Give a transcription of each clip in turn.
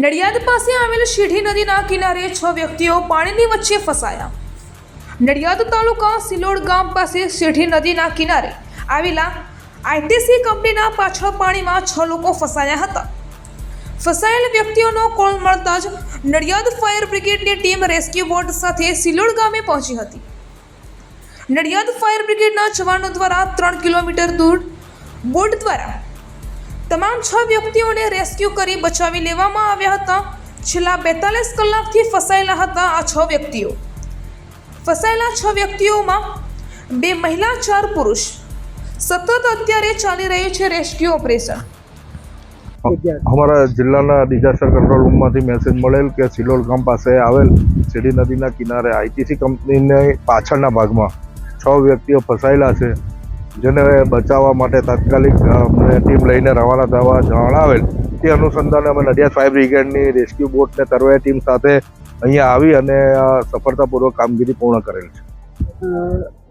નડિયાદ પાસે આવેલ શીઢી નદીના કિનારે છ વ્યક્તિઓ પાણીની વચ્ચે ફસાયા. નડિયાદ તાલુકા સિલોડ ગામ પાસે શેઠી નદીના કિનારે આવેલા આઈટીસી કંપનીના પાછળ પાણીમાં છ લોકો ફસાયા હતા. ફસાયેલ વ્યક્તિઓનો કોલ મળતા જ નડિયાદ ફાયર બ્રિગેડની ટીમ રેસ્ક્યુ બોટ સાથે સિલોડ ગામે પહોંચી હતી. નડિયાદ ફાયર બ્રિગેડના જવાનો દ્વારા ત્રણ કિલોમીટર દૂર બોટ દ્વારા તમામ છ વ્યક્તિઓને રેસ્ક્યુ કરી બચાવી લેવામાં આવ્યા હતા. છેલ્લા બેતાલીસ કલાકથી ફસાયેલા હતા આ છ વ્યક્તિઓ. ફસાયેલા છ વ્યક્તિઓમાં બે મહિલા, ચાર પુરુષ. સતત અત્યારે ચાલી રહ્યું છે રેસ્ક્યુ ઓપરેશન. અમારા જિલ્લાના ડિઝાસ્ટર કંટ્રોલ રૂમમાંથી મેસેજ મળેલ કે સિલોલ ગામ પાસે આવેલ સીડી નદીના કિનારે આઈટીસી કંપનીને પાછળના ભાગમાં છ વ્યક્તિઓ ફસાયેલા છે. જેને બચાવવા માટે તાત્કાલિક અમને ટીમ લઈને રવાના થવા જણાવેલ તે અનુસંધાને અમે નડિયાદ ફાયર બ્રિગેડની રેસ્ક્યુ બોટને તરવાઈ ટીમ સાથે અહીંયા આવી અને અ, સફળતાપૂર્વક કામગીરી પૂર્ણ કરેલ છે અ,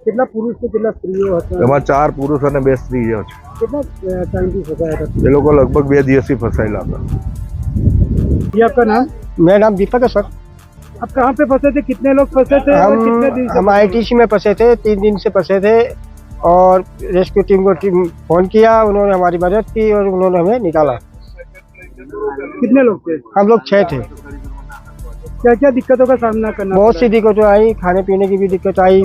કેટલા પુરુષ કે કેટલા સ્ત્રીઓ હતા એમાં ચાર પુરુષ અને બે સ્ત્રીઓ છે કેટલા અ, ટાઈમથી ફસાયા હતા એ લોકો લગભગ બે દિવસથી ફસાયેલા હતા ये आपका नाम मेरा नाम दीपक है सर आप कहाँ पे फंसे थे कितने लोग फंसे थे और हम कितने दिन से हम आईटीसी में फंसे थे तीन दिन से फंसे थे और रेस्क्यू टीम को टीम फोन किया उन्होंने हमारी मदद की और उन्होंने हमें निकाला कितने लोग थे हम लोग छः थे क्या क्या दिक्कतों का सामना करना बहुत पड़ा? सी दिक्कतें आई खाने पीने की भी दिक्कत आई